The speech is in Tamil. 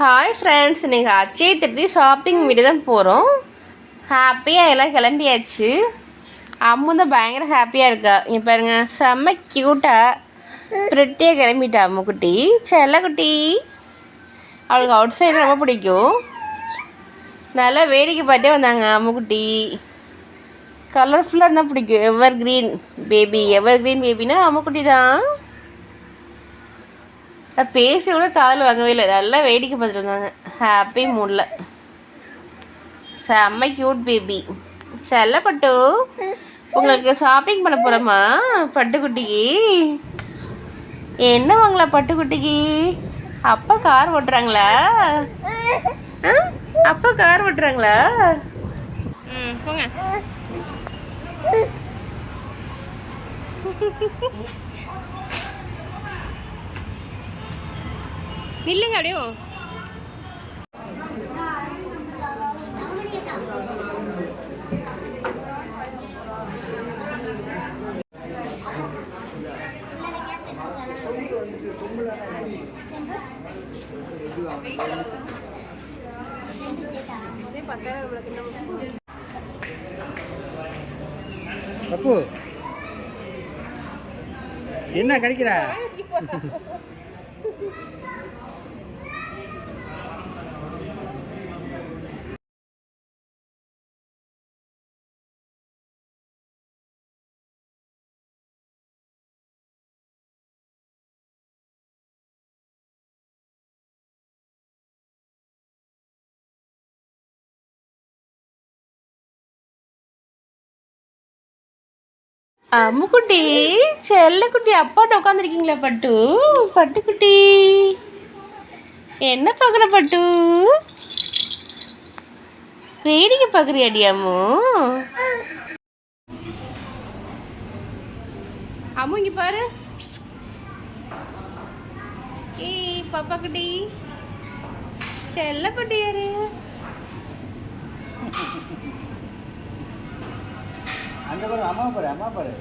ஹாய் ஃப்ரெண்ட்ஸ் இன்றைக்கி அச்சய திருத்தி ஷாப்பிங் வீடு தான் போகிறோம் ஹாப்பியாக எல்லாம் கிளம்பியாச்சு. அம்மு தான் பயங்கர ஹாப்பியாக இருக்கா. இங்கே பாருங்கள் செம்ம க்யூட்டாக ப்ரிட்டியாக கிளம்பிட்டா அம்முக்குட்டி. செல்லக்குட்டி அவளுக்கு அவுட் சைடு ரொம்ப பிடிக்கும். நல்லா வேடிக்கை பார்த்தே வந்தாங்க அம்முக்குட்டி. கலர்ஃபுல்லாக இருந்தால் பிடிக்கும். Evergreen baby evergreen பேபின்னா அம்முக்குட்டி தான். நான் பேசி கூட காதில் வாங்கவே இல்லை. நல்லா வேடிக்கை பார்த்துட்டு இருந்தாங்க ஹாப்பி மூடில் செம்ம க்யூட் பேபி செல்ல பட்டு உங்களுக்கு ஷாப்பிங் பண்ண போகிறோமா பட்டுக்குட்டிக்கு என்ன வாங்கலாம் பட்டுக்குட்டிக்கு அப்பா கார் ஓட்டுறாங்களா? ஆ? அப்பா கார் ஓட்டுறாங்களா? ம் போங்க. நில்லுங்க அப்படியே பப்பு என்ன கிடைக்கிற? அம்முக்குட்டி செல்லக்குட்டி அப்பாட்ட உட்காந்துருக்கீங்களா பட்டு. பட்டுக்குட்டி. என்ன பார்க்குற பட்டு? வேடிக்கை பார்க்குறியாடி அம்மு? அம்மு இங்கே பாரு. ஏய் பாப்பா குட்டி செல்லக்குட்டி யாரு? அங்க பாரு அம்மா பாரு அம்மா பாரு